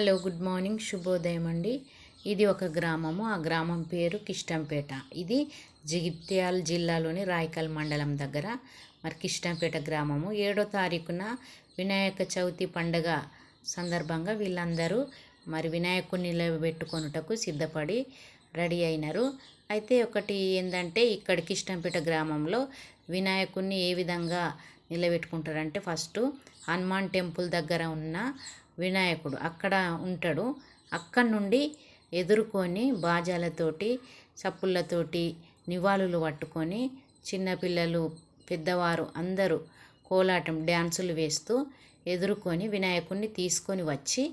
Hello good morning. శుభోదయం అండి. ఇది ఒక గ్రామము. ఆ గ్రామం పేరు కిష్టంపేట. ఇది జగిత్యాల జిల్లాలోని రాయకల్ మండలం దగ్గర. మరి కిష్టంపేట గ్రామము. ఏడో తారీఖున వినాయక చవితి పండగ సందర్భంగా వీళ్ళందరూ మరి వినాయకుడిని నిలబెట్టుకొనుటకు సిద్ధపడి రెడీ అయినారు. అయితే ఒకటి ఏంటంటే ఇక్కడ కిష్టంపేట గ్రామంలో వినాయకుడిని ఏ విధంగా నిలబెట్టుకుంటారంటే ఫస్ట్ హనుమాన్ టెంపుల్ దగ్గర ఉన్న వినాయకుడు అక్కడ ఉంటాడు. అక్కడి నుండి ఎదుర్కొని బాజాలతోటి చప్పుళ్ళతోటి నివాళులు పట్టుకొని చిన్నపిల్లలు పెద్దవారు అందరూ కోలాటం డ్యాన్సులు వేస్తూ ఎదుర్కొని వినాయకుడిని తీసుకొని వచ్చి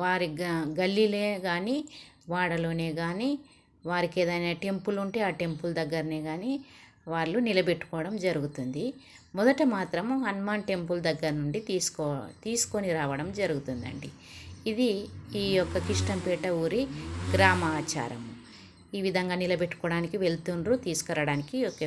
వారి గ గల్లీలే కానీ వాడలోనే కానీ వారికి ఏదైనా టెంపుల్ ఉంటే ఆ టెంపుల్ దగ్గరనే కానీ వాళ్ళు నిలబెట్టుకోవడం జరుగుతుంది. మొదట మాత్రం హనుమాన్ టెంపుల్ దగ్గర నుండి తీసుకో తీసుకొని రావడం జరుగుతుందండి. ఇది ఈ యొక్క కిష్టంపేట ఊరి గ్రామ ఆచారము ఈ విధంగా నిలబెట్టుకోవడానికి వెళ్తుండ్రు తీసుకురావడానికి ఓకే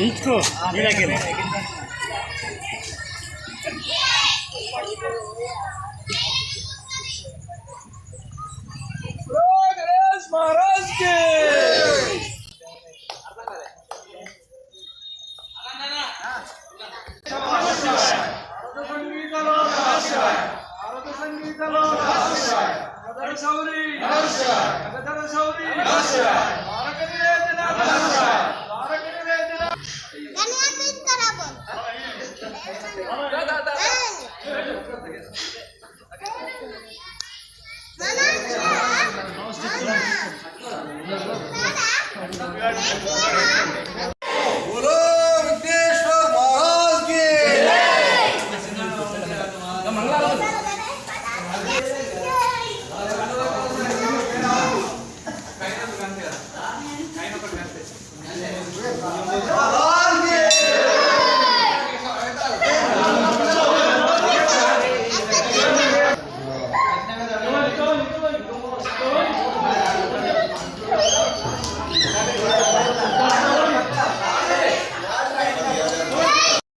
मुझको मेरा के महाराज के संगीत संगीत